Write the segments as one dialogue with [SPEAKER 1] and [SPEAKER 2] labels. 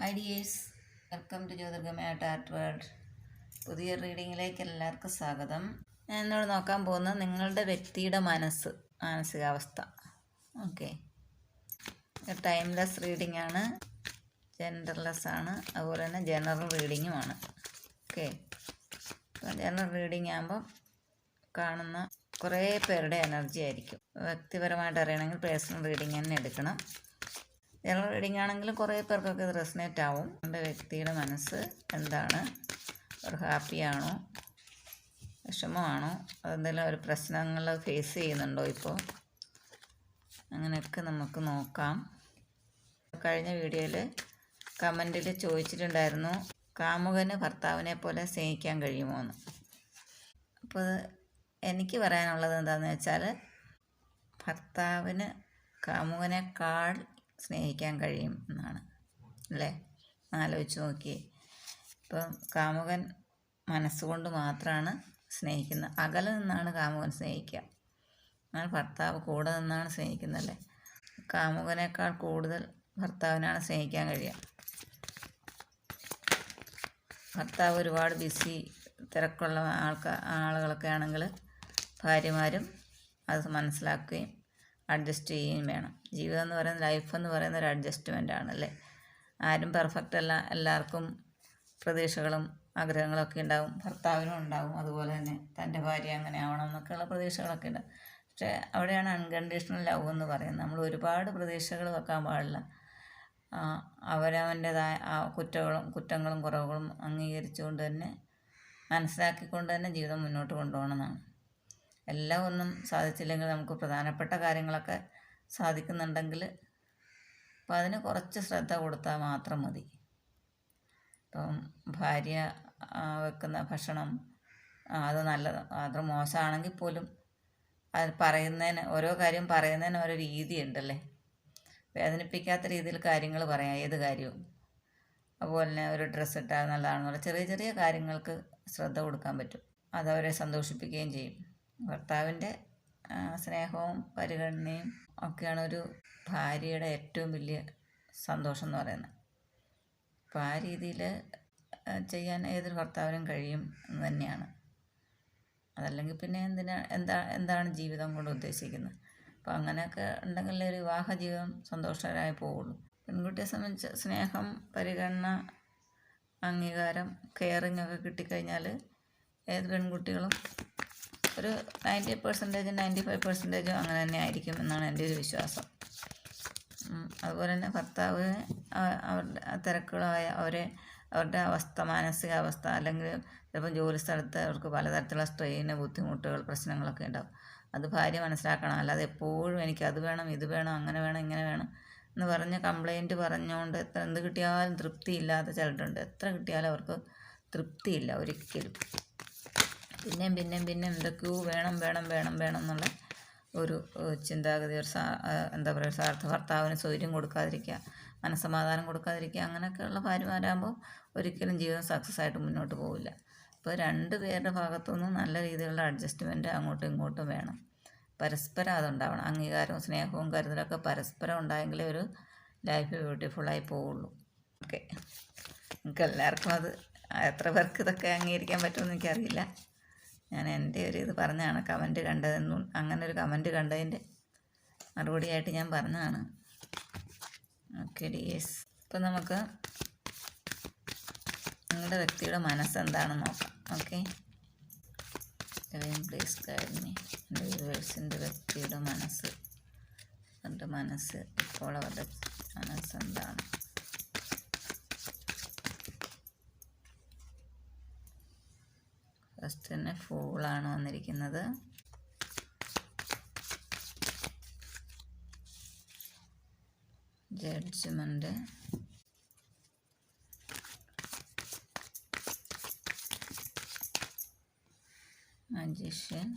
[SPEAKER 1] High dears welcome to ജ്യോതിർഗമയായിട്ട് art world പുതിയ റീഡിങ്ങിലേക്ക് എല്ലാവർക്കും സ്വാഗതം. ഞാൻ എന്നോട് നോക്കാൻ പോകുന്നത് നിങ്ങളുടെ വ്യക്തിയുടെ മനസ്സ് മാനസികാവസ്ഥ. ഓക്കെ ടൈംലെസ് റീഡിംഗ് ആണ് ജെൻഡർലെസ് ആണ് അതുപോലെ തന്നെ ജനറൽ റീഡിങ്ങുമാണ് ഓക്കെ ജനറൽ റീഡിംഗ് ആകുമ്പോൾ കാണുന്ന കുറേ പേരുടെ എനർജി ആയിരിക്കും. വ്യക്തിപരമായിട്ട് അറിയണമെങ്കിൽ പേഴ്സണൽ റീഡിംഗ് തന്നെ എടുക്കണം. ജനറൽ റീഡിംഗ് ആണെങ്കിലും കുറേ പേർക്കൊക്കെ ഇത് റെസിനേറ്റ് ആവും. എന്റെ വ്യക്തിയുടെ മനസ്സ് എന്താണ്? ഒരു ഹാപ്പിയാണോ വിഷമമാണോ? അതെന്തെങ്കിലും ഒരു പ്രശ്നങ്ങൾ ഫേസ് ചെയ്യുന്നുണ്ടോ ഇപ്പോൾ അങ്ങനെയൊക്കെ നമുക്ക് നോക്കാം. കഴിഞ്ഞ വീഡിയോയിൽ കമന്റിൽ ചോദിച്ചിട്ടുണ്ടായിരുന്നു കാമുകന് ഭർത്താവിനെ പോലെ സ്നേഹിക്കാൻ കഴിയുമോ എന്ന്. അപ്പോൾ എനിക്ക് പറയാനുള്ളത് എന്താണെന്ന് വെച്ചാൽ ഭർത്താവിന് കാമുകനേക്കാൾ സ്നേഹിക്കാൻ കഴിയും എന്നാണ് അല്ലേ? ആലോചിച്ച് നോക്കി. ഇപ്പം കാമുകൻ മനസ്സുകൊണ്ട് മാത്രമാണ് സ്നേഹിക്കുന്നത്. അകലെ നിന്നാണ് കാമുകൻ സ്നേഹിക്കുക. എന്നാൽ ഭർത്താവ് കൂടെ നിന്നാണ് സ്നേഹിക്കുന്നതല്ലേ കാമുകനേക്കാൾ കൂടുതൽ ഭർത്താവിനാണ് സ്നേഹിക്കാൻ കഴിയുക. ഭർത്താവ് ഒരുപാട് ബിസി തിരക്കുള്ള ആൾക്കാർ ആളുകളൊക്കെ ആണെങ്കിൽ ഭാര്യമാരും അത് മനസ്സിലാക്കുകയും അഡ്ജസ്റ്റ് ചെയ്യുകയും വേണം. ജീവിതം എന്ന് പറയുന്ന ലൈഫ് എന്ന് പറയുന്ന ഒരു അഡ്ജസ്റ്റ്മെന്റ് ആണല്ലേ ആരും പെർഫെക്റ്റ് അല്ല. എല്ലാവർക്കും പ്രതീക്ഷകളും ആഗ്രഹങ്ങളൊക്കെ ഉണ്ടാവും. ഭർത്താവിനും ഉണ്ടാവും. അതുപോലെ തന്നെ തന്റെ ഭാര്യ അങ്ങനെ ആവണം എന്നൊക്കെയുള്ള പ്രതീക്ഷകളൊക്കെ ഉണ്ടാവും പക്ഷേ അവിടെയാണ് അൺകണ്ടീഷണൽ ലവ് എന്ന് പറയുന്നത്. നമ്മൾ ഒരുപാട് പ്രതീക്ഷകൾ വെക്കാൻ പാടില്ല. അവരവന്റെതായ ആ കുറ്റങ്ങളും കുറ്റങ്ങളും കുറവുകളും അംഗീകരിച്ചുകൊണ്ട് തന്നെ മനസ്സിലാക്കിക്കൊണ്ട് തന്നെ ജീവിതം മുന്നോട്ട് കൊണ്ടുപോകണമെന്നാണ് എല്ലാം ഒന്നും സാധിച്ചില്ലെങ്കിൽ നമുക്ക് പ്രധാനപ്പെട്ട കാര്യങ്ങളൊക്കെ സാധിക്കുന്നുണ്ടെങ്കിൽ അപ്പം അതിന് കുറച്ച് ശ്രദ്ധ കൊടുത്താൽ മാത്രം മതി. ഇപ്പം ഭാര്യ വെക്കുന്ന ഭക്ഷണം അത് നല്ലത് അത് മോശമാണെങ്കിൽ പോലും അത് പറയുന്നതിന് ഓരോ കാര്യം പറയുന്നതിന് ഓരോ രീതിയുണ്ടല്ലേ? വേദനിപ്പിക്കാത്ത രീതിയിൽ കാര്യങ്ങൾ പറയാം ഏത് കാര്യവും. അതുപോലെ തന്നെ ഒരു ഡ്രസ്സ് ഇട്ടാൽ നല്ലതാണെന്നുള്ള ചെറിയ ചെറിയ കാര്യങ്ങൾക്ക് ശ്രദ്ധ കൊടുക്കാൻ പറ്റും. അതവരെ സന്തോഷിപ്പിക്കുകയും ചെയ്യും. ഭർത്താവിന്റെ സ്നേഹവും പരിഗണനയും ഒക്കെയാണ് ഒരു ഭാര്യയുടെ ഏറ്റവും വലിയ സന്തോഷം എന്ന് പറയുന്നത്. അപ്പോൾ ആ രീതിയിൽ ചെയ്യാൻ ഏതൊരു ഭർത്താവിനും കഴിയും എന്ന് തന്നെയാണ്. അതല്ലെങ്കിൽ പിന്നെ എന്തിനാ എന്താ എന്താണ് ജീവിതം കൊണ്ട് ഉദ്ദേശിക്കുന്നത്? അപ്പോൾ അങ്ങനെയൊക്കെ ഉണ്ടെങ്കിൽ ഒരു വിവാഹ ജീവിതം സന്തോഷകരമായി പോവുള്ളൂ. പെൺകുട്ടിയെ സംബന്ധിച്ച് സ്നേഹം പരിഗണന അംഗീകാരം കെയറിങ് ഒക്കെ കിട്ടിക്കഴിഞ്ഞാൽ ഏത് പെൺകുട്ടികളും ഒരു നയന്റി പെർസെന്റേജും നയന്റി ഫൈവ് പെർസെന്റേജും അങ്ങനെ തന്നെ ആയിരിക്കും എന്നാണ് എന്റെ ഒരു വിശ്വാസം. അതുപോലെ തന്നെ ഭർത്താവ് അവരുടെ തിരക്കുകളായ അവരെ അവരുടെ അവസ്ഥ മാനസികാവസ്ഥ അല്ലെങ്കിൽ ചിലപ്പോൾ ജോലി സ്ഥലത്ത് അവർക്ക് പലതരത്തിലുള്ള സ്ട്രെയിന് ബുദ്ധിമുട്ടുകൾ പ്രശ്നങ്ങളൊക്കെ ഉണ്ടാവും. അത് ഭാര്യ മനസ്സിലാക്കണം. അല്ലാതെ എപ്പോഴും എനിക്ക് അത് വേണം ഇത് വേണം അങ്ങനെ വേണം ഇങ്ങനെ വേണം എന്ന് പറഞ്ഞ് കംപ്ലൈന്റ് പറഞ്ഞുകൊണ്ട് എത്ര എന്ത് കിട്ടിയാലും തൃപ്തിയില്ലാത്ത ചിലരുണ്ട്. എത്ര കിട്ടിയാലും അവർക്ക് തൃപ്തിയില്ല ഒരിക്കലും. പിന്നെയും പിന്നെയും പിന്നെയും എന്തൊക്കെയോ വേണം വേണം വേണം വേണം എന്നുള്ള ഒരു ചിന്താഗതി ഒരു സാ എന്താ പറയുക സ്വാർത്ഥ ഭർത്താവിന് സൗകര്യം കൊടുക്കാതിരിക്കുക മനസ്സമാധാനം കൊടുക്കാതിരിക്കുക അങ്ങനെയൊക്കെയുള്ള ഭാര്യമാരാകുമ്പോൾ ഒരിക്കലും ജീവിതം സക്സസ് ആയിട്ട് മുന്നോട്ട് പോകില്ല അപ്പോൾ രണ്ട് പേരുടെ ഭാഗത്തുനിന്നും നല്ല രീതിയിലുള്ള അഡ്ജസ്റ്റ്മെന്റ് അങ്ങോട്ടും ഇങ്ങോട്ടും വേണം. പരസ്പരം അതുണ്ടാവണം. അംഗീകാരവും സ്നേഹവും കരുതലൊക്കെ പരസ്പരം ഉണ്ടായെങ്കിലേ ഒരു ലൈഫ് ബ്യൂട്ടിഫുള്ളായി പോവുള്ളൂ. ഓക്കെ നിങ്ങൾക്ക് എല്ലാവർക്കും അത് എത്ര പേർക്ക് ഇതൊക്കെ അംഗീകരിക്കാൻ പറ്റുമെന്ന് എനിക്കറിയില്ല. ഞാൻ എന്റെ ഒരു ഇത് പറഞ്ഞതാണ് കമന്റ് കണ്ടതെന്നും അങ്ങനെ ഒരു കമന്റ് കണ്ടതിന്റെ മറുപടിയായിട്ട് ഞാൻ പറഞ്ഞതാണ്. Okay D S. ഇപ്പം നമുക്ക് നിങ്ങളുടെ വ്യക്തിയുടെ മനസ്സെന്താണെന്ന് നോക്കാം. ഓക്കെ. പ്ലീസ് വ്യൂവേഴ്സിന്റെ വ്യക്തിയുടെ മനസ്സ്. അവരുടെ മനസ്സ് ഇപ്പോൾ അവരുടെ മനസ്സെന്താണ്? ഫസ്റ്റ് തന്നെ ഫൂളാണ് വന്നിരിക്കുന്നത്. Judgement magician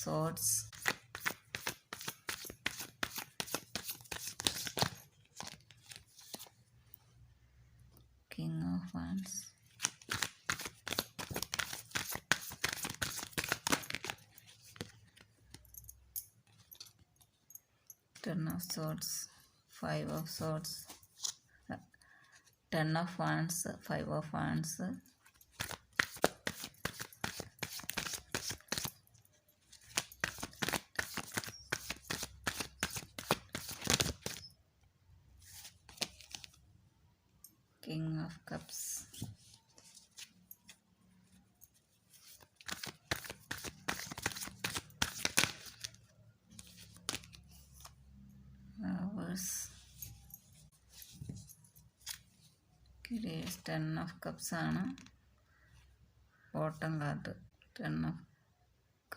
[SPEAKER 1] Swords. King of Wands. Ten of Swords, Five of Swords, uh, Ten of Wands, Five of Wands, king of cups. കിരീസ് ടെൻ ഓഫ് കപ്സ് ആണ്. Bottom card ten of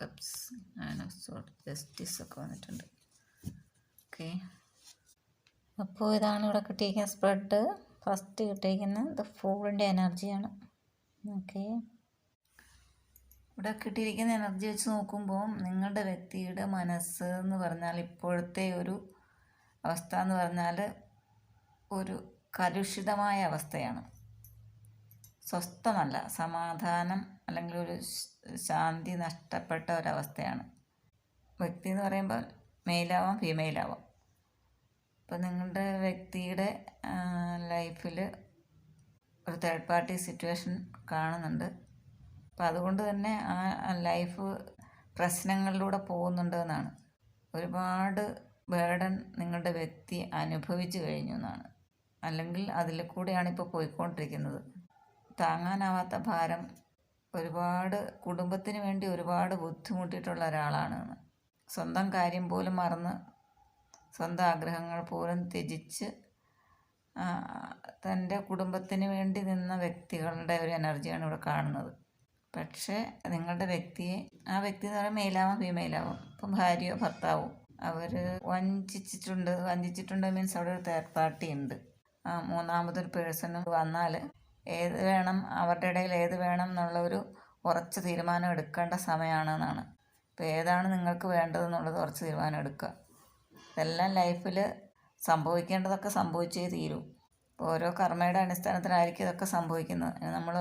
[SPEAKER 1] cups nine of swords justice ഒക്കെ വന്നിട്ടുണ്ട്. Okay അപ്പോൾ ഇതാണ് ഇവിടെ കിട്ടിയിരിക്കുന്ന spread first കിട്ടിയിരിക്കുന്ന the ഫൂളിന്റെ എനർജിയാണ് ഓക്കെ ഇവിടെ കിട്ടിയിരിക്കുന്ന എനർജി വെച്ച് നോക്കുമ്പോൾ നിങ്ങളുടെ വ്യക്തിയുടെ മനസ്സ് എന്ന് പറഞ്ഞാൽ ഇപ്പോഴത്തെ ഒരു അവസ്ഥ എന്ന് പറഞ്ഞാൽ ഒരു കലുഷിതമായ അവസ്ഥയാണ്. സ്വസ്ഥമല്ല സമാധാനം അല്ലെങ്കിൽ ഒരു ശാന്തി നഷ്ടപ്പെട്ട ഒരവസ്ഥയാണ് വ്യക്തി എന്ന് പറയുമ്പോൾ മെയിലാവാം ഫീമെയിലാവാം അപ്പോൾ നിങ്ങളുടെ വ്യക്തിയുടെ ലൈഫിൽ ഒരു തേർഡ് പാർട്ടി സിറ്റുവേഷൻ കാണുന്നുണ്ട്. അപ്പോൾ അതുകൊണ്ട് തന്നെ ആ ലൈഫ് പ്രശ്നങ്ങളിലൂടെ പോകുന്നുണ്ട് എന്നാണ്. ഒരുപാട് ബേഡൻ നിങ്ങളുടെ വ്യക്തി അനുഭവിച്ചു കഴിഞ്ഞു എന്നാണ്. അല്ലെങ്കിൽ അതിൽ കൂടെയാണ് ഇപ്പോൾ പോയിക്കൊണ്ടിരിക്കുന്നത്. താങ്ങാനാവാത്ത ഭാരം ഒരുപാട് കുടുംബത്തിന് വേണ്ടി ഒരുപാട് ബുദ്ധിമുട്ടിയിട്ടുള്ള ഒരാളാണ്. സ്വന്തം കാര്യം പോലും മറന്ന് സ്വന്തം ആഗ്രഹങ്ങൾ പോലും ത്യജിച്ച് തന്റെ കുടുംബത്തിന് വേണ്ടി നിന്ന വ്യക്തികളുടെ ഒരു എനർജിയാണ് ഇവിടെ കാണുന്നത്. പക്ഷേ നിങ്ങളുടെ വ്യക്തിയെ ആ വ്യക്തി എന്ന് പറയുമ്പോൾ മെയിലാവാം ഫീമെയിലാവാം. ഇപ്പം ഭാര്യയോ ഭർത്താവോ അവർ വഞ്ചിച്ചിട്ടുണ്ട്. വഞ്ചിച്ചിട്ടുണ്ട് മീൻസ് അവിടെ ഒരു തേർഡ് പാർട്ടി ഉണ്ട്. മൂന്നാമതൊരു പേഴ്സൺ വന്നാൽ ഏത് വേണം അവരുടെ ഇടയിൽ ഏത് വേണം എന്നുള്ള ഒരു ഉറച്ച തീരുമാനം എടുക്കേണ്ട സമയമാണെന്നാണ്. അപ്പോൾ ഏതാണ് നിങ്ങൾക്ക് വേണ്ടതെന്നുള്ളത് ഉറച്ച തീരുമാനം എടുക്കുക. ഇതെല്ലാം ലൈഫിൽ സംഭവിക്കേണ്ടതൊക്കെ സംഭവിച്ചേ തീരൂ. ഇപ്പോൾ ഓരോ കർമ്മയുടെ അടിസ്ഥാനത്തിലായിരിക്കും ഇതൊക്കെ സംഭവിക്കുന്നത്. നമ്മൾ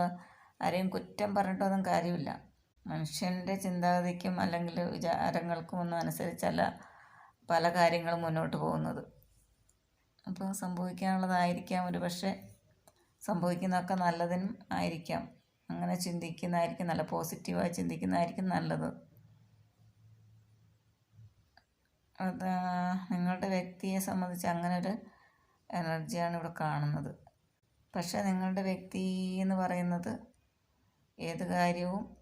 [SPEAKER 1] ആരെയും കുറ്റം പറഞ്ഞിട്ടൊന്നും കാര്യമില്ല. മനുഷ്യന്റെ ചിന്താഗതിക്കും അല്ലെങ്കിൽ വിചാരങ്ങൾക്കും ഒന്നും അനുസരിച്ചല്ല പല കാര്യങ്ങളും മുന്നോട്ട് പോകുന്നത്. അപ്പോൾ സംഭവിക്കാനുള്ളതായിരിക്കാം. ഒരു പക്ഷേ സംഭവിക്കുന്നതൊക്കെ നല്ലതിനും ആയിരിക്കാം. അങ്ങനെ ചിന്തിക്കുന്നതായിരിക്കും നല്ല പോസിറ്റീവായി ചിന്തിക്കുന്നതായിരിക്കും നല്ലത്. അത് നിങ്ങളുടെ വ്യക്തിയെ സംബന്ധിച്ച് അങ്ങനെ ഒരു എനർജിയാണ് ഇവിടെ കാണുന്നത്. പക്ഷേ നിങ്ങളുടെ വ്യക്തി എന്ന് പറയുന്നത് ഏത് കാര്യവും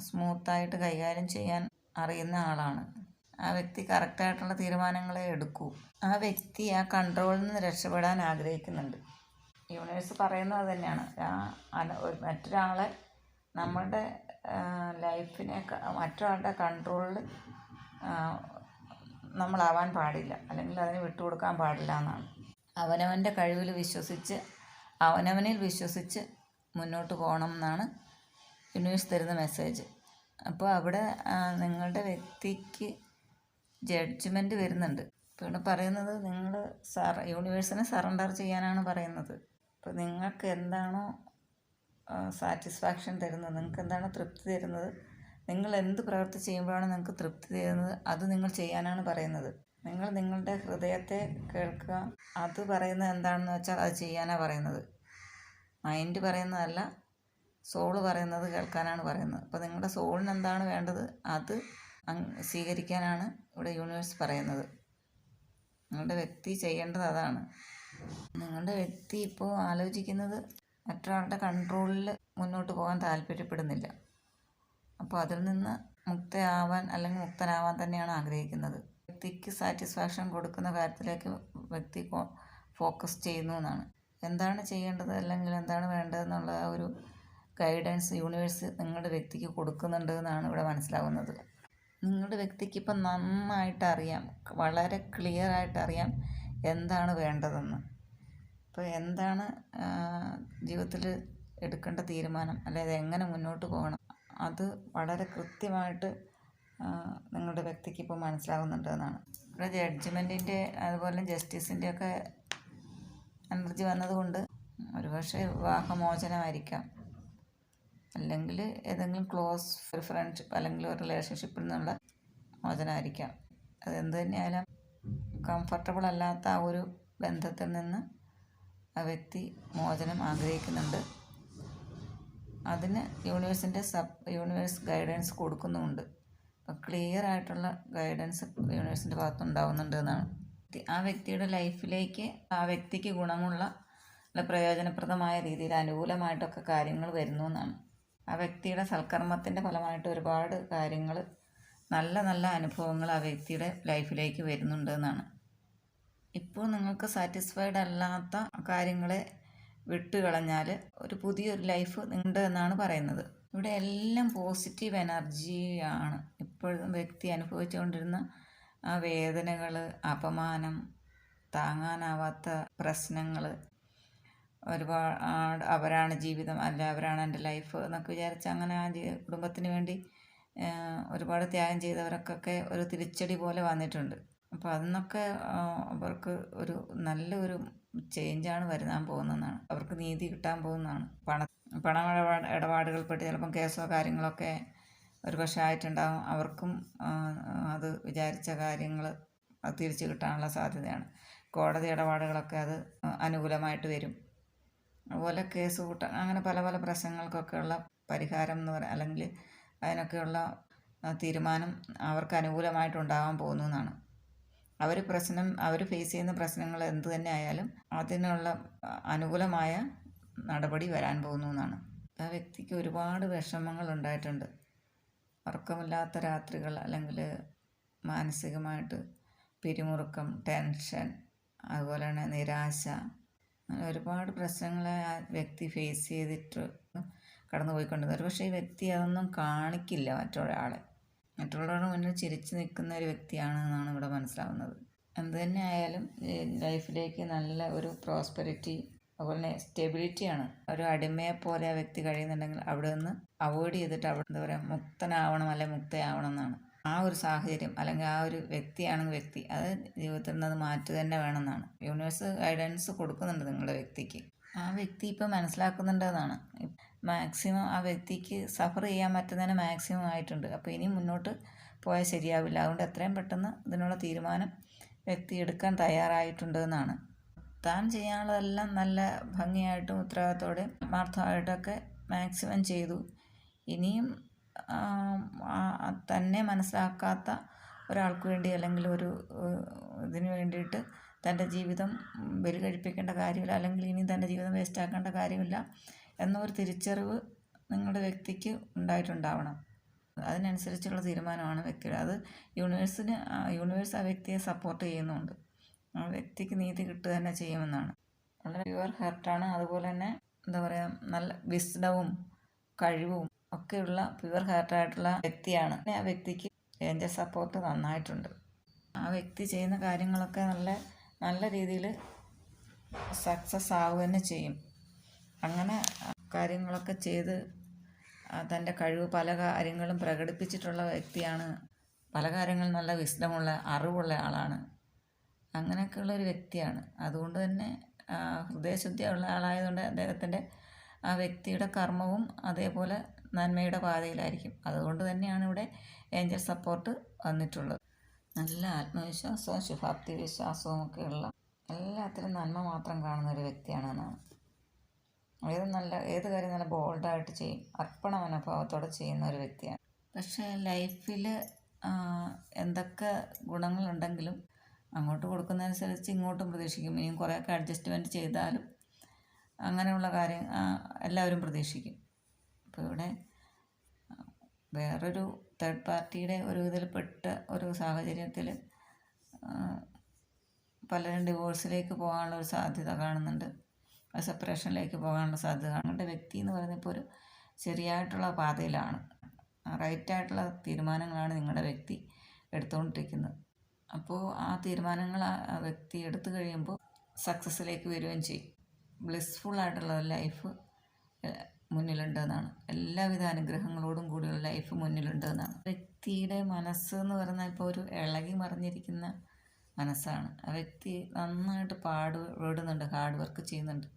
[SPEAKER 1] സ്മൂത്തായിട്ട് കൈകാര്യം ചെയ്യാൻ അറിയുന്ന ആളാണ്. ആ വ്യക്തി കറക്റ്റായിട്ടുള്ള തീരുമാനങ്ങളെ എടുക്കൂ. ആ വ്യക്തി ആ കൺട്രോളിൽ നിന്ന് രക്ഷപ്പെടാൻ ആഗ്രഹിക്കുന്നുണ്ട്. യൂണിവേഴ്സ് പറയുന്നത് തന്നെയാണ്. മറ്റൊരാളെ നമ്മളുടെ ലൈഫിനെ മറ്റൊരാളുടെ കൺട്രോളിൽ നമ്മളാവാൻ പാടില്ല. അല്ലെങ്കിൽ അതിന് വിട്ടുകൊടുക്കാൻ പാടില്ല എന്നാണ്. അവനവന്റെ കഴിവിൽ വിശ്വസിച്ച് അവനവനിൽ വിശ്വസിച്ച് മുന്നോട്ട് പോകണം എന്നാണ് യൂണിവേഴ്സ് തരുന്ന മെസ്സേജ്. അപ്പോൾ അവിടെ നിങ്ങളുടെ വ്യക്തിക്ക് ജഡ്ജ്മെന്റ് വരുന്നുണ്ട്. ഇവിടെ പറയുന്നത് നിങ്ങൾ സർ യൂണിവേഴ്സിനെ സറണ്ടർ ചെയ്യാനാണ് പറയുന്നത്. അപ്പോൾ നിങ്ങൾക്ക് എന്താണോ സാറ്റിസ്ഫാക്ഷൻ തരുന്നത് നിങ്ങൾക്ക് എന്താണോ തൃപ്തി തരുന്നത് നിങ്ങൾ എന്ത് പ്രവൃത്തി ചെയ്യുമ്പോഴാണ് നിങ്ങൾക്ക് തൃപ്തി തരുന്നത്? അത് നിങ്ങൾ ചെയ്യാനാണ് പറയുന്നത്. നിങ്ങൾ നിങ്ങളുടെ ഹൃദയത്തെ കേൾക്കുക. അത് പറയുന്നത് എന്താണെന്ന് വെച്ചാൽ അത് ചെയ്യാനാണ് പറയുന്നത്. മൈൻഡ് പറയുന്നതല്ല സോൾ പറയുന്നത് കേൾക്കാനാണ് പറയുന്നത്. അപ്പോൾ നിങ്ങളുടെ സോളിന് എന്താണ് വേണ്ടത്? അത് സ്വീകരിക്കാനാണ് ഇവിടെ യൂണിവേഴ്സ് പറയുന്നത്. നിങ്ങളുടെ വ്യക്തി ചെയ്യേണ്ടത് അതാണ്. നിങ്ങളുടെ വ്യക്തി ഇപ്പോൾ ആലോചിക്കുന്നത് മറ്റൊരാളുടെ കൺട്രോളിൽ മുന്നോട്ട് പോകാൻ താല്പര്യപ്പെടുന്നില്ല. അപ്പോൾ അതിൽ നിന്ന് മുക്തയാവാൻ അല്ലെങ്കിൽ മുക്തനാവാൻ തന്നെയാണ് ആഗ്രഹിക്കുന്നത്. വ്യക്തിക്ക് സാറ്റിസ്ഫാക്ഷൻ കൊടുക്കുന്ന കാര്യത്തിലേക്ക് വ്യക്തി ഫോക്കസ് ചെയ്യുന്നു എന്നാണ്. എന്താണ് ചെയ്യേണ്ടത് അല്ലെങ്കിൽ എന്താണ് വേണ്ടതെന്നുള്ള ഒരു ഗൈഡൻസ് യൂണിവേഴ്സ് നിങ്ങളുടെ വ്യക്തിക്ക് കൊടുക്കുന്നുണ്ട് എന്നാണ് ഇവിടെ മനസ്സിലാവുന്നത്. നിങ്ങളുടെ വ്യക്തിക്ക് ഇപ്പം നന്നായിട്ട് അറിയാം വളരെ ക്ലിയർ ആയിട്ട് അറിയാം എന്താണ് വേണ്ടതെന്ന്. അപ്പോൾ എന്താണ് ജീവിതത്തിൽ എടുക്കേണ്ട തീരുമാനം അല്ലെങ്കിൽ എങ്ങനെ മുന്നോട്ട് പോകണം അത് വളരെ കൃത്യമായിട്ട് നിങ്ങളുടെ വ്യക്തിക്ക് ഇപ്പോൾ മനസ്സിലാകുന്നുണ്ട് എന്നാണ് ഇവിടെ ജഡ്ജ്മെന്റിന്റെ അതുപോലെ ജസ്റ്റിസിന്റെ ഒക്കെ എനർജി വന്നതുകൊണ്ട് ഒരുപക്ഷെ വിവാഹമോചനമായിരിക്കാം അല്ലെങ്കിൽ ഏതെങ്കിലും ക്ലോസ് ഒരു ഫ്രണ്ട്ഷിപ്പ് അല്ലെങ്കിൽ ഒരു റിലേഷൻഷിപ്പിൽ നിന്നുള്ള മോചനമായിരിക്കാം. അതെന്ത് തന്നെയായാലും കംഫർട്ടബിൾ അല്ലാത്ത ആ ഒരു ബന്ധത്തിൽ നിന്ന് ആ വ്യക്തി മോചനം ആഗ്രഹിക്കുന്നുണ്ട്. അതിന് യൂണിവേഴ്സിന്റെ സബ് യൂണിവേഴ്സ് ഗൈഡൻസ് കൊടുക്കുന്നുമുണ്ട്. അപ്പം ക്ലിയർ ആയിട്ടുള്ള ഗൈഡൻസ് യൂണിവേഴ്സിന്റെ ഭാഗത്ത് ഉണ്ടാവുന്നുണ്ട് എന്നാണ്. ആ വ്യക്തിയുടെ ലൈഫിലേക്ക് ആ വ്യക്തിക്ക് ഗുണമുള്ള പ്രയോജനപ്രദമായ രീതിയിൽ അനുകൂലമായിട്ടൊക്കെ കാര്യങ്ങൾ വരുന്നു എന്നാണ്. ആ വ്യക്തിയുടെ സൽക്കർമ്മത്തിന്റെ ഫലമായിട്ട് ഒരുപാട് കാര്യങ്ങൾ നല്ല നല്ല അനുഭവങ്ങൾ ആ വ്യക്തിയുടെ ലൈഫിലേക്ക് വരുന്നുണ്ട് എന്നാണ്. ഇപ്പോൾ നിങ്ങൾക്ക് സാറ്റിസ്ഫൈഡ് അല്ലാത്ത കാര്യങ്ങളെ വിട്ടുകളഞ്ഞാൽ ഒരു പുതിയൊരു ലൈഫ് ഉണ്ട് എന്നാണ് പറയുന്നത്. ഇവിടെ എല്ലാം പോസിറ്റീവ് എനർജിയാണ്. ഇപ്പോഴും വ്യക്തി അനുഭവിച്ചുകൊണ്ടിരുന്ന ആ വേദനകൾ അപമാനം താങ്ങാനാവാത്ത പ്രശ്നങ്ങൾ ഒരുപാട് അവരാണ് ജീവിതം അല്ല അവരാണ് എന്റെ ലൈഫ് എന്നൊക്കെ വിചാരിച്ച് അങ്ങനെ ആ കുടുംബത്തിന് വേണ്ടി ഒരുപാട് ത്യാഗം ചെയ്തവർക്കൊക്കെ ഒരു തിരിച്ചടി പോലെ വന്നിട്ടുണ്ട്. അപ്പോൾ അതിന്നൊക്കെ അവർക്ക് ഒരു നല്ലൊരു ചേഞ്ചാണ് വരുന്നാൻ പോകുന്നതെന്നാണ്. അവർക്ക് നീതി കിട്ടാൻ പോകുന്നതാണ്. പണ പണ ഇടപാടുകൾ ഇടപാടുകൾപ്പെട്ട് ചിലപ്പം കേസോ കാര്യങ്ങളൊക്കെ ഒരു പക്ഷേ ആയിട്ടുണ്ടാകും അവർക്കും അത് വിചാരിച്ച കാര്യങ്ങൾ തിരിച്ചു കിട്ടാനുള്ള സാധ്യതയാണ്. കോടതി ഇടപാടുകളൊക്കെ അത് അനുകൂലമായിട്ട് വരും. അതുപോലെ കേസ് കൂട്ട അങ്ങനെ പല പല പ്രശ്നങ്ങൾക്കൊക്കെയുള്ള പരിഹാരം എന്ന് പറയാം അല്ലെങ്കിൽ അതിനൊക്കെയുള്ള തീരുമാനം അവർക്ക് അനുകൂലമായിട്ടുണ്ടാകാൻ പോകുന്നു എന്നാണ് അവർ പ്രശ്നം അവർ ഫേസ് ചെയ്യുന്ന പ്രശ്നങ്ങൾ എന്ത് തന്നെ ആയാലും അതിനുള്ള അനുകൂലമായ നടപടി വരാൻ പോകുന്നു എന്നാണ്. ആ വ്യക്തിക്ക് ഒരുപാട് വിഷമങ്ങൾ ഉണ്ടായിട്ടുണ്ട്. ഉറക്കമില്ലാത്ത രാത്രികൾ അല്ലെങ്കിൽ മാനസികമായിട്ട് പിരിമുറുക്കം ടെൻഷൻ അതുപോലെ തന്നെ നിരാശ അങ്ങനെ ഒരുപാട് പ്രശ്നങ്ങൾ ആ വ്യക്തി ഫേസ് ചെയ്തിട്ട് കടന്നു പോയിക്കൊണ്ടിരുന്നത് പക്ഷേ ഈ വ്യക്തി അതൊന്നും കാണിക്കില്ല മറ്റൊരാളെ. മറ്റുള്ളവരുടെ മുന്നിൽ ചിരിച്ചു നിൽക്കുന്ന ഒരു വ്യക്തിയാണെന്നാണ് ഇവിടെ മനസ്സിലാവുന്നത്. എന്ത് തന്നെ ആയാലും ലൈഫിലേക്ക് നല്ല ഒരു പ്രോസ്പെരിറ്റി അതുപോലെ തന്നെ സ്റ്റെബിലിറ്റിയാണ്. ഒരു അടിമയെ പോലെ ആ വ്യക്തി കഴിയുന്നുണ്ടെങ്കിൽ അവിടെ നിന്ന് അവോയ്ഡ് ചെയ്തിട്ട് അവിടെ എന്താ പറയുക മുക്തനാവണം അല്ലെ മുക്തയാവണം എന്നാണ്. ആ ഒരു സാഹചര്യം അല്ലെങ്കിൽ ആ ഒരു വ്യക്തിയാണെങ്കിൽ വ്യക്തി അത് ജീവിതത്തിൽ നിന്ന് അത് മാറ്റുക തന്നെ വേണമെന്നാണ്. യൂണിവേഴ്സ് ഗൈഡൻസ് കൊടുക്കുന്നുണ്ട് നിങ്ങളുടെ വ്യക്തിക്ക്. ആ വ്യക്തി ഇപ്പം മനസ്സിലാക്കുന്നുണ്ടെന്നാണ് മാക്സിമം ആ വ്യക്തിക്ക് സഫർ ചെയ്യാൻ പറ്റുന്നതിന് മാക്സിമം ആയിട്ടുണ്ട്. അപ്പോൾ ഇനി മുന്നോട്ട് പോയാൽ ശരിയാവില്ല. അതുകൊണ്ട് എത്രയും പെട്ടെന്ന് ഇതിനുള്ള തീരുമാനം വ്യക്തി എടുക്കാൻ തയ്യാറായിട്ടുണ്ട് എന്നാണ്. താൻ ചെയ്യാനുള്ളതെല്ലാം നല്ല ഭംഗിയായിട്ടും ഉത്തരവാദിത്തോടെയും ആത്മാർത്ഥമായിട്ടൊക്കെ മാക്സിമം ചെയ്തു. ഇനിയും തന്നെ മനസ്സിലാക്കാത്ത ഒരാൾക്ക് വേണ്ടി അല്ലെങ്കിൽ ഒരു ഇതിന് വേണ്ടിയിട്ട് തന്റെ ജീവിതം ബലി കഴിപ്പിക്കേണ്ട കാര്യമില്ല അല്ലെങ്കിൽ ഇനി തന്റെ ജീവിതം വേസ്റ്റാക്കേണ്ട കാര്യമില്ല. എന്നൊരു തിരിച്ചറിവ് നിങ്ങളുടെ വ്യക്തിക്ക് ഉണ്ടായിട്ടുണ്ടാവണം. അതിനനുസരിച്ചുള്ള തീരുമാനമാണ് വ്യക്തിയുടെ. അത് യൂണിവേഴ്സിന് യൂണിവേഴ്സ് ആ വ്യക്തിയെ സപ്പോർട്ട് ചെയ്യുന്നുണ്ട്. ആ വ്യക്തിക്ക് നീതി കിട്ടുക തന്നെ ചെയ്യുമെന്നാണ്. വളരെ പ്യുവർ ഹെർട്ടാണ് അതുപോലെ തന്നെ എന്താ പറയുക നല്ല വിസ്ഡവും കഴിവും ഒക്കെയുള്ള പ്യുവർ ഹാർട്ടായിട്ടുള്ള വ്യക്തിയാണ്. ആ വ്യക്തിക്ക് എന്റെ സപ്പോർട്ട് നന്നായിട്ടുണ്ട്. ആ വ്യക്തി ചെയ്യുന്ന കാര്യങ്ങളൊക്കെ നല്ല നല്ല രീതിയിൽ സക്സസ് ആവുക തന്നെ ചെയ്യും. അങ്ങനെ കാര്യങ്ങളൊക്കെ ചെയ്ത് തന്റെ കഴിവ് പല കാര്യങ്ങളും പ്രകടിപ്പിച്ചിട്ടുള്ള വ്യക്തിയാണ്. പല കാര്യങ്ങളും നല്ല വിസ്ഡമുള്ള അറിവുള്ള ആളാണ്. അങ്ങനെയൊക്കെയുള്ള ഒരു വ്യക്തിയാണ്. അതുകൊണ്ട് തന്നെ ഹൃദയശുദ്ധിയുള്ള ആളായതുകൊണ്ട് അദ്ദേഹത്തിന്റെ ആ വ്യക്തിയുടെ കർമ്മവും അതേപോലെ നന്മയുടെ പാതയിലായിരിക്കും. അതുകൊണ്ട് തന്നെയാണ് ഇവിടെ ഏഞ്ചൽ സപ്പോർട്ട് വന്നിട്ടുള്ളത്. നല്ല ആത്മവിശ്വാസവും ശുഭാപ്തി വിശ്വാസവും ഒക്കെയുള്ള എല്ലാത്തിലും നന്മ മാത്രം കാണുന്ന ഒരു വ്യക്തിയാണെന്നാണ്. ഏത് നല്ല ഏത് കാര്യം നല്ല ബോൾഡായിട്ട് ചെയ്യും അർപ്പണ മനോഭാവത്തോടെ ചെയ്യുന്ന ഒരു വ്യക്തിയാണ്. പക്ഷേ ലൈഫിൽ എന്തൊക്കെ ഗുണങ്ങളുണ്ടെങ്കിലും അങ്ങോട്ട് കൊടുക്കുന്നതനുസരിച്ച് ഇങ്ങോട്ടും പ്രതീക്ഷിക്കും. ഇനിയും കുറേയൊക്കെ അഡ്ജസ്റ്റ്മെന്റ് ചെയ്താലും അങ്ങനെയുള്ള കാര്യം എല്ലാവരും പ്രതീക്ഷിക്കും. അപ്പോൾ ഇവിടെ വേറൊരു തേർഡ് പാർട്ടിയുടെ ഒരു പെട്ട ഒരു സാഹചര്യത്തിൽ പലരും ഡിവോഴ്സിലേക്ക് പോകാനുള്ള ഒരു സാധ്യത കാണുന്നുണ്ട്. സെപ്പറേഷനിലേക്ക് പോകാനുള്ള സാധ്യത കാണുന്നുണ്ട് വ്യക്തി എന്ന് പറയുന്നത് ഒരു ശരിയായിട്ടുള്ള പാതയിലാണ്. റൈറ്റായിട്ടുള്ള തീരുമാനങ്ങളാണ് നിങ്ങളുടെ വ്യക്തി എടുത്തുകൊണ്ടിരിക്കുന്നത്. അപ്പോൾ ആ തീരുമാനങ്ങൾ ആ വ്യക്തി എടുത്തു കഴിയുമ്പോൾ സക്സസ്സിലേക്ക് വരികയും ചെയ്യും. ബ്ലിസ്ഫുൾ ആയിട്ടുള്ള ലൈഫ് മുന്നിലുണ്ട് എന്നാണ്. എല്ലാവിധ അനുഗ്രഹങ്ങളോടും കൂടിയുള്ള ലൈഫ് മുന്നിലുണ്ട് എന്നാണ്. വ്യക്തിയുടെ മനസ്സ് എന്ന് പറഞ്ഞാൽ ഇപ്പോൾ ഒരു ഇളകി മറിഞ്ഞിരിക്കുന്ന മനസ്സാണ്. ആ വ്യക്തി നന്നായിട്ട് പാടുപെടുന്നുണ്ട് ഹാർഡ് വർക്ക് ചെയ്യുന്നുണ്ട്.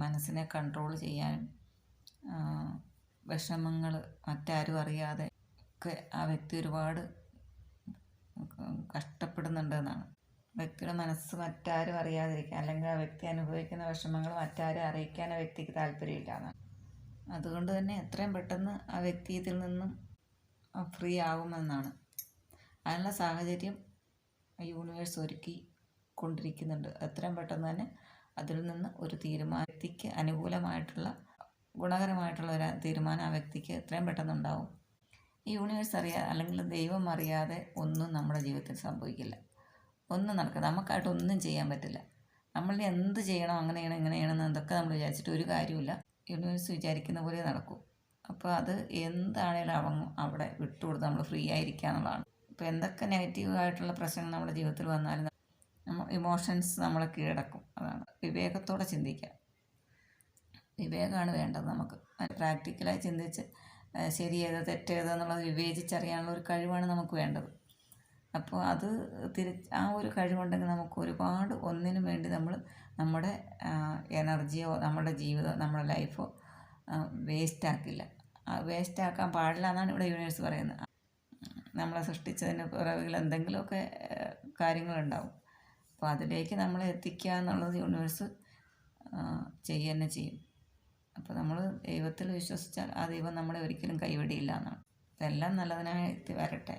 [SPEAKER 1] മനസ്സിനെ കൺട്രോൾ ചെയ്യാനും വിഷമങ്ങൾ മറ്റാരും അറിയാതെ ഒക്കെ ആ വ്യക്തി ഒരുപാട് കഷ്ടപ്പെടുന്നുണ്ടെന്നാണ്. വ്യക്തിയുടെ മനസ്സ് മറ്റാരും അറിയാതിരിക്കുക അല്ലെങ്കിൽ ആ വ്യക്തി അനുഭവിക്കുന്ന വിഷമങ്ങൾ മറ്റാരും അറിയിക്കാൻ ആ വ്യക്തിക്ക് താല്പര്യമില്ല എന്നാണ്. അതുകൊണ്ട് തന്നെ എത്രയും പെട്ടെന്ന് ആ വ്യക്തി ഇതിൽ നിന്നും ഫ്രീ ആകുമെന്നാണ് അതിനുള്ള സാഹചര്യം യൂണിവേഴ്സ് ഒരുക്കി കൊണ്ടിരിക്കുന്നുണ്ട് എത്രയും പെട്ടെന്ന് തന്നെ അതിൽ നിന്ന് ഒരു തീരുമാന വ്യക്തിക്ക് അനുകൂലമായിട്ടുള്ള ഗുണകരമായിട്ടുള്ള ഒരു തീരുമാനം ആ വ്യക്തിക്ക് എത്രയും പെട്ടെന്നുണ്ടാവും. ഈ യൂണിവേഴ്സ് അറിയാതെ അല്ലെങ്കിൽ ദൈവം അറിയാതെ ഒന്നും നമ്മുടെ ജീവിതത്തിൽ സംഭവിക്കില്ല. ഒന്നും നടക്കുക നമുക്കായിട്ട് ഒന്നും ചെയ്യാൻ പറ്റില്ല. നമ്മൾ എന്ത് ചെയ്യണം ഇങ്ങനെ ചെയ്യണം എന്നൊക്കെ നമ്മൾ വിചാരിച്ചിട്ട് ഒരു കാര്യമില്ല യൂണിവേഴ്സ് വിചാരിക്കുന്ന പോലെ നടക്കും. അപ്പോൾ അത് എന്താണേലും അവ അവിടെ വിട്ടുകൊടുത്ത് നമ്മൾ ഫ്രീ ആയിരിക്കുക എന്നുള്ളതാണ്. ഇപ്പോൾ എന്തൊക്കെ നെഗറ്റീവ് ആയിട്ടുള്ള പ്രശ്നങ്ങൾ നമ്മുടെ ജീവിതത്തിൽ വന്നാലും ഇമോഷൻസ് നമ്മളെ കീഴടക്കും. അതാണ്. വിവേകത്തോടെ ചിന്തിക്കുക. വിവേകമാണ് വേണ്ടത് നമുക്ക്. പ്രാക്ടിക്കലായി ചിന്തിച്ച് ശരിയേത് തെറ്റേത് എന്നുള്ളത് വിവേചിച്ചറിയാനുള്ള ഒരു കഴിവാണ് നമുക്ക് വേണ്ടത്. അപ്പോൾ അത് തിരി ആ ഒരു കഴിവുണ്ടെങ്കിൽ നമുക്ക് ഒരുപാട് ഒന്നിനും വേണ്ടി നമ്മൾ നമ്മുടെ എനർജിയോ നമ്മുടെ ജീവിതമോ നമ്മുടെ ലൈഫോ വേസ്റ്റാക്കില്ല വേസ്റ്റാക്കാൻ പാടില്ല എന്നാണ് ഇവിടെ യൂണിവേഴ്സ് പറയുന്നത്. നമ്മളെ സൃഷ്ടിച്ചതിന് പിറകിൽ എന്തെങ്കിലുമൊക്കെ കാര്യങ്ങളുണ്ടാവും. അപ്പോൾ അതിലേക്ക് നമ്മളെ എത്തിക്കുക എന്നുള്ളത് യൂണിവേഴ്സ് ചെയ്യുക തന്നെ ചെയ്യും. അപ്പോൾ നമ്മൾ ദൈവത്തിൽ വിശ്വസിച്ചാൽ ആ ദൈവം നമ്മളെ ഒരിക്കലും കൈവിടിയില്ല എന്നാണ്. എല്ലാം നല്ലതിനായി വരട്ടെ.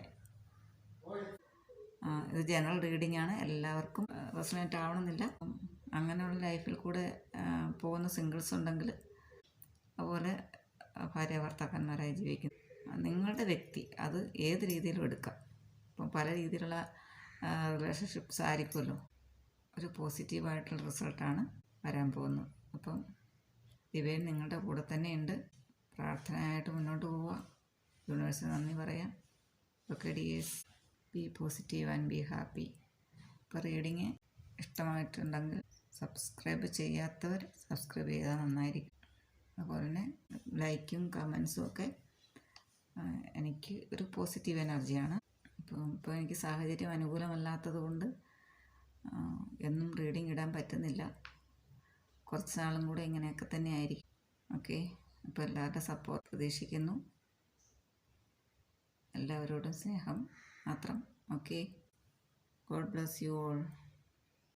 [SPEAKER 1] ഇത് ജനറൽ റീഡിംഗ് ആണ്. എല്ലാവർക്കും റെസിഡന്റ് ആവണമെന്നില്ല. അങ്ങനെയുള്ള ലൈഫിൽ കൂടെ പോകുന്ന സിംഗിൾസ് ഉണ്ടെങ്കിൽ അതുപോലെ ഭാര്യ ഭർത്താക്കന്മാരായി ജീവിക്കുന്നു നിങ്ങളുടെ വ്യക്തി അത് ഏത് രീതിയിലും എടുക്കാം. ഇപ്പം പല രീതിയിലുള്ള റിലേഷൻഷിപ്സ് ആയിരിക്കുമല്ലോ ഒരു പോസിറ്റീവായിട്ടുള്ള റിസൾട്ടാണ് വരാൻ പോകുന്നത്. അപ്പം ദിവ്യൻ നിങ്ങളുടെ കൂടെ തന്നെയുണ്ട് പ്രാർത്ഥനയായിട്ട് മുന്നോട്ട് പോവുക. യൂണിവേഴ്സിന് നന്ദി പറയാം. Okay dears be positive and be happy ഇപ്പോൾ റീഡിങ് ഇഷ്ടമായിട്ടുണ്ടെങ്കിൽ സബ്സ്ക്രൈബ് ചെയ്യാത്തവർ സബ്സ്ക്രൈബ് ചെയ്താൽ നന്നായിരിക്കും. അതുപോലെ തന്നെ ലൈക്കും കമൻസും ഒക്കെ എനിക്ക് ഒരു പോസിറ്റീവ് എനർജിയാണ് ഇപ്പോൾ എനിക്ക് സാഹചര്യം അനുകൂലമല്ലാത്തത് കൊണ്ട് എന്നും റീഡിംഗ് ഇടാൻ പറ്റുന്നില്ല. കുറച്ച് നാളും കൂടെ ഇങ്ങനെയൊക്കെ തന്നെ ആയിരിക്കും. ഓക്കെ അപ്പോൾ എല്ലാവരുടെ സപ്പോർട്ട് പ്രതീക്ഷിക്കുന്നു. എല്ലാവരോടും സ്നേഹം മാത്രം. Okay God bless you all